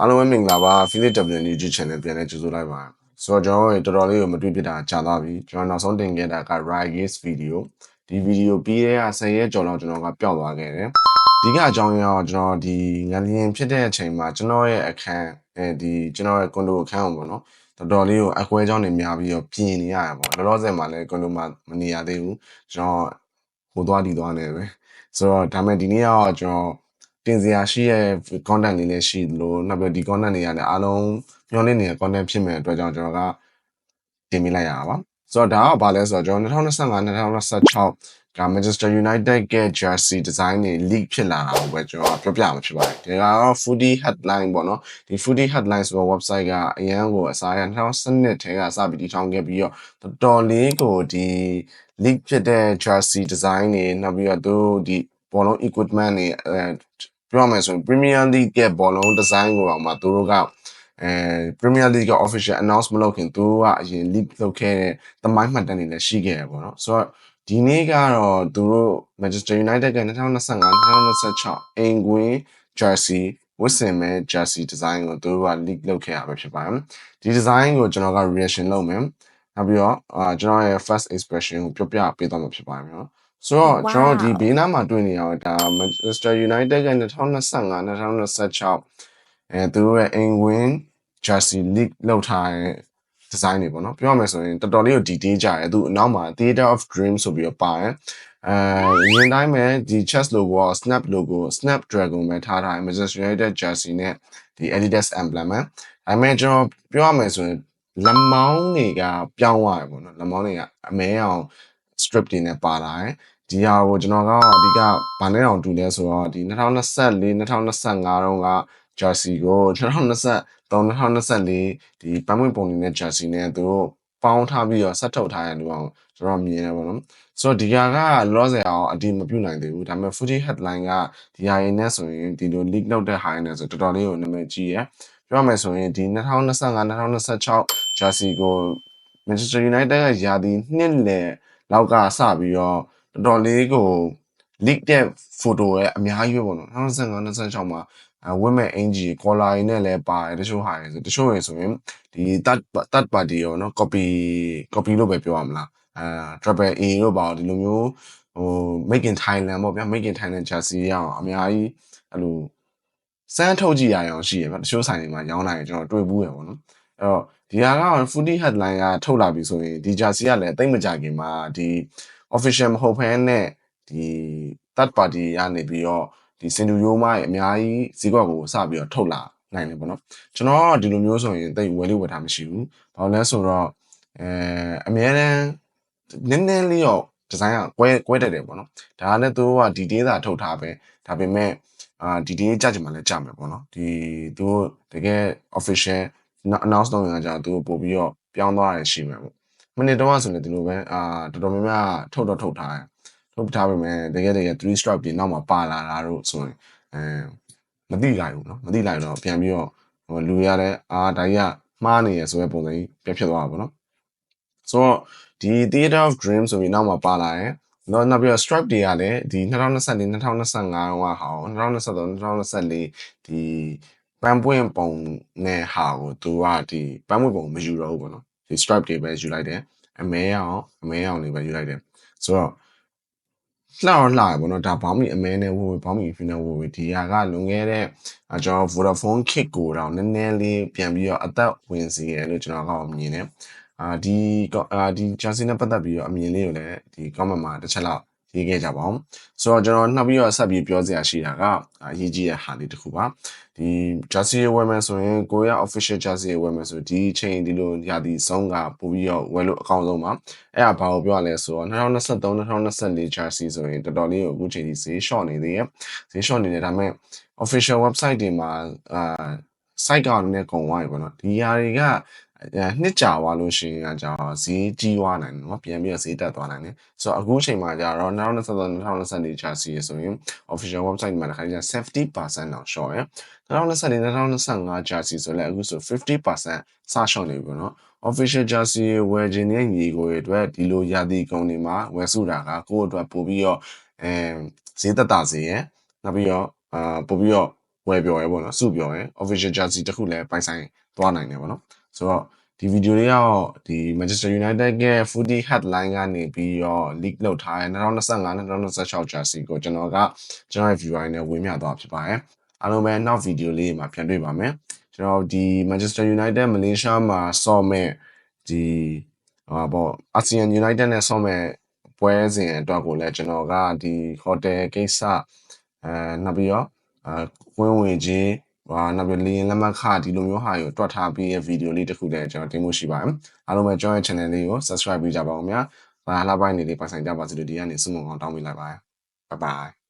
အားလုံးပဲမင်္ဂလာပါ Philip WNG channel ပြန်လဲကြိုဆိုလိုက်ပါဆိုတော့ကျွန်တော်တို့တော်တော်လေးကိုမတွေ့ပြတာကြာသွားပြီကျွန်တော်နောက်ဆုံးတင်ခဲ့တာက Rise video ဒီ video ပြီးတဲ့က10ရက်ကျော်လောက်ကျွန်တော်ကပျောက်သွားခဲ့တယ်ဒီကအကြောင်းရင်းတော့ကျွန်တော်ဒီငလျင်ဖြစ်တဲ့အချိန်မှာကျွန်တော်ရဲ့အခန်းအဲဒီကျွန်တော်ရဲ့ကွန်ဒိုအခန်းကိုပေါ့နော်တော်တော်လေးကိုအကွဲကြောင်းနေများပြီးတော့ပြင်နေရတာပေါ့လောလောဆယ်မှာလည်းကွန်ဒိုမှာမနေရသေးဘူးကျွန်တော်ဟိုသွားဒီသွားနေပဲဆိုတော့ဒါမဲ့ဒီနေ့ကတော့ကျွန်တော် တင်စရာရှိရဲ့ content လေးလည်းရှိသလိုနောက်ပြီးဒီ content တွေကလည်းအားလုံးမျှော်လင့်နေတဲ့ content ဖြစ်မဲ့အတွက်ကြောင့်ကျွန်တော်ကတင်ပြလိုက်ရတာပါဆိုတော့ဒါကဘာလဲဆိုတော့ကျွန်တော်2025 2026က Manchester United က jersey design တွေ leak ဖြစ်လာတာကိုပဲကျွန်တော်ပြောပြမှာဖြစ်ပါတယ်ဒီကတော့ foodie headline ပေါ့နော်ဒီ foodie headline ဆိုတော့ website ကအရန်ကိုအစားရ2012ထဲကစပြီးတည်ထောင်ခဲ့ပြီးတော့တော်တော်လေးကိုဒီ leak ဖြစ်တဲ့ jersey design တွေနောက်ပြီးတော့သူဒီဘောလုံး equipment တွေအဲ ပြောရမယ်ဆိုရင် Premier League ရဲ့ဘောလုံး design ကိုတော့မှသူတို့ကအဲ Premier League က official announce မလုပ်ခင်သူတို့ကအရင် leak လုပ်ခဲ့တဲ့သမိုင်းမှတ်တမ်းတွေလည်းရှိခဲ့ရပေါ့နော်ဆိုတော့ဒီနေ့ကတော့သူတို့ Manchester United က2025 2026အိမ်ကွင်း jersey ဝတ်ဆင်မဲ့ jersey design ကိုသူတို့က leak လုပ်ခဲ့ရပဲဖြစ်ပါတယ်ဒီ design ကိုကျွန်တော်က reaction လုပ်မယ်နောက်ပြီးတော့အာကျွန်တော်ရဲ့ first expression ကိုပြောပြပေးသွားမှာဖြစ်ပါတယ်နော် ဆိုတော့ကျွန်တော်ဒီဘေးနားမှာတွေ့နေရတော့ဒါ Manchester United က2025 2026အဲသူတို့ရဲ့ England Jersey League လောက်ထားတဲ့ design တွေပေါ့နော်ပြောရမယ်ဆိုရင်တော်တော်လေးကို detail ကြတယ်သူအနောက်မှာ Theater of Dreams ဆိုပြီးတော့ပါတယ်အဲရင်တိုင်းပဲဒီ chess logo က snap logo snap dragon ပဲထားထားတယ် Manchester United jersey နဲ့ဒီ Adidas emblem ပဲဒါပေမဲ့ကျွန်တော်ပြောရမယ်ဆိုရင်လက်မောင်းတွေကပြောင်းသွားတယ်ပေါ့နော်လက်မောင်းတွေကအမဲအောင် strip တွေနဲ့ပါလာတယ် ဒီဟာကိုကျွန်တော်ကအဓိကဗာနဲ့အောင်တူလဲဆိုတော့ဒီ2024 2025တုန်းက jersey ကို2023 2024ဒီပန်းပွင့်ပုံနေတဲ့ jersey နဲ့သူတို့ပေါင်းထားပြီးတော့ဆက်ထုတ်ထားတဲ့လူအောင်ကျွန်တော်မြင်တယ်ပေါ့နော်ဆိုတော့ဒီဟာကလောဆယ်အောင်အတိမပြုတ်နိုင်သေးဘူးဒါပေမဲ့ footy headline ကဒီဟာရင်းနဲ့ဆိုရင်ဒီလို leak လုပ်တဲ့ဟာရင်းနဲ့ဆိုတော်တော်လေးကိုနာမည်ကြီးရယ်ပြောရမယ်ဆိုရင်ဒီ2025 2026 jersey ကို Manchester United ကယာဒီနှစ်လယ်လောက်ကစပြီးတော့ တော်တော်လေးကို leak တဲ့ photo ရဲ့အများကြီးပဲပေါ့နော်2025 2026မှာအဝတ်မဲ့အင်ဂျီ collar ရင်းနဲ့လည်းပါတယ်တချို့ဟာရယ်ဆိုတချို့ရယ်ဆိုရင်ဒီ third third party ရောနော် copy copy လို့ပဲပြောရမလားအဲ triple A လို့ပါဒီလိုမျိုးဟို make in Thailand ပေါ့ဗျာ make in Thailand jersey ရအောင်အများကြီးအဲ့လိုစမ်းထုတ်ကြည့်ရအောင်ရှိရဗျတချို့ဆိုင်တွေမှာရောင်းနိုင်ကျွန်တော်တွေ့ဘူးရပေါ့နော်အဲ့တော့ဒီဟာက footy headline ကထုတ်လာပြီဆိုရင်ဒီ jersey ကလည်းအသိမကြခင်မှာဒီ official မဟုတ်ဘဲနဲ့ဒီ third party ကနေပြီးတော့ဒီစင်တူရိုးမရဲ့အများကြီးဈေးကွက်ကိုစပြီးတော့ထုတ်လာနိုင်တယ်ပေါ့နော်ကျွန်တော်ကဒီလိုမျိုးဆိုရင်တိတ်ဝယ်လို့ဝယ်ထားမရှိဘူးဘာလို့လဲဆိုတော့အဲအများတန်းနည်းနည်းလေးတော့ဒီဇိုင်းကကွဲကွဲတတ်တယ်ပေါ့နော်ဒါကလည်းသူတို့ကဒီ data ထုတ်ထားပဲဒါပေမဲ့အာဒီ data ကြကြမှာလည်းကြမယ်ပေါ့နော်ဒီသူတို့တကယ် official announce လုပ်ရင်ကကြာသူတို့ပို့ပြီးတော့ပြောင်းသွားရရှိမယ်ပေါ့ မနေ့တော့ဆိုလည်းဒီလိုပဲအာတော်တော်များများထုတ်တော့ထုတ်ထားတယ်ထုတ်ထားပေမဲ့တကယ်တကယ်3 stroke ပြင်နောက်မှာပါလာတာတို့ဆိုရင်အဲမသိလိုက်ဘူးเนาะမသိလိုက်တော့ပြန်ပြီးတော့ဟိုလူရတဲ့အာဒါကြီးကမှားနေရဆိုတဲ့ပုံစံကြီးပြဖြစ်သွားတာပေါ့နော်ဆိုတော့ဒီ Theater of Dreams ဆိုပြီးနောက်မှာပါလာတယ်နော်နောက်ပြီးတော့ stripe တွေကလည်းဒီ2024 2025ဟောဟာ2023 2024ဒီပန်းပွင့်ပုံနဲ့ဟာကိုသူကဒီပန်းပွင့်ပုံမယူတော့ဘူးပေါ့နော် ဒီ stripe တွေပဲယူလိုက်တယ်အမဲအောင်အမဲအောင်တွေပဲယူလိုက်တယ်ဆိုတော့လှတော့လှရပေါ့နော်ဒါဘောင်းမီအမဲနဲ့ဝေဝေဘောင်းမီဖီနဲ့ဝေဝေဒီဟာကလွန်ခဲ့တဲ့ကျွန်တော် Vodafone kit ကိုတော့နည်းနည်းလေးပြန်ပြီးတော့အသက်ဝင်စီရလို့ကျွန်တော်ကမြင်တယ်အာဒီအာဒီ Chelsea နဲ့ပတ်သက်ပြီးတော့အမြင်လေးကိုလည်းဒီ comment မှာတစ်ချက်လောက် ရေးခဲ့ကြပါအောင်ဆိုတော့ကျွန်တော်နှပ်ပြီးတော့ဆက်ပြီးပြောစရာရှိတာကအရေးကြီးတဲ့ဟာလေးတစ်ခုပါဒီ jersey ဝယ်မယ်ဆိုရင်ကိုရီးယား official jersey ဝယ်မယ်ဆိုဒီချိန်ဒီလိုရာသီဆုံးကပို့ပြီးတော့ဝယ်လို့အကောင်းဆုံးပါအဲ့ဒါဘာကိုပြောရလဲဆိုတော့2023 2024 jersey ဆိုရင်တော်တော်လေးကိုအခုချိန်ဒီဈေး short နေသေးရဲ့ဈေး short နေတယ်ဒါပေမဲ့ official website တွေမှာအာ site ကလည်းကုန်သွားပြီပေါ့နော်ဒီຢာတွေက နှစ်ကြာသွားလို့ရှိရင်ကကြာဈေးကြီးသွားနိုင်တယ်เนาะပြန်ပြီးတော့ဈေးတက်သွားနိုင်တယ်ဆိုတော့အခုချိန်မှာကြာတော့2023 2024ကြာစီဆိုရင် official website မှာတစ်ခါကျ70%တော့ short ရယ်2024 2025ကြာစီဆိုလည်းအခုဆို50%စ short နေပြီပေါ့နော် official jersey ဝယ်ခြင်းရဲ့ညီကိုတွေအတွက်ဒီလိုရာသီကုန်တွေမှာဝယ်စုတာကကိုယ့်အတွက်ပို့ပြီးတော့အဲဈေးသက်သာစေရယ်နောက်ပြီးတော့အာပို့ပြီးတော့ ဝယ်ပြော်ရဲပေါ့နော်စုပြော်ရဲ official jersey တစ်ခုလည်းပိုင်ဆိုင်သွားနိုင်တယ်ပေါ့နော် ဆိုတော့ဒီဗီဒီယိုလေးကတော့ဒီ Manchester United ရဲ့ footy headline ကနေပြီးတော့ leak လုပ်ထားတဲ့2025 2026 jersey ကိုကျွန်တော်ကကျွန်တော်ရဲ့ viewer နဲ့ဝေမျှသွားဖြစ်ပါတယ်အားလုံးပဲနောက်ဗီဒီယိုလေးမှာပြန်တွေ့ပါမယ်ကျွန်တော်ဒီ Manchester United Malaysia မှာဆော့မဲ့ဒီဟာပေါ့ ASEAN United နဲ့ဆော့မဲ့ပွဲစဉ်အတွက်ကိုလည်းကျွန်တော်ကဒီ hotel ကိစ္စအဲနောက်ပြီးတော့အဲဝင်းဝင်ချင်း ဟာနောက်ပြီးလင်းလက်မှတ်ခဒီလိုမျိုးဟာကိုတွက်ထားပြီးရဲ့ဗီဒီယိုလေးတစ်ခုလည်းကျွန်တော်တင်ဖို့ရှိပါတယ်အားလုံးပဲကျွန်တော်ရဲ့ channel လေးကို subscribe ပေးကြပါဦးများဘာလာပိုင်းနေလေးပိုင်ဆိုင်ကြပါစေလို့ဒီကနေစုမုံအောင်တောင်းပေးလိုက်ပါတယ် bye bye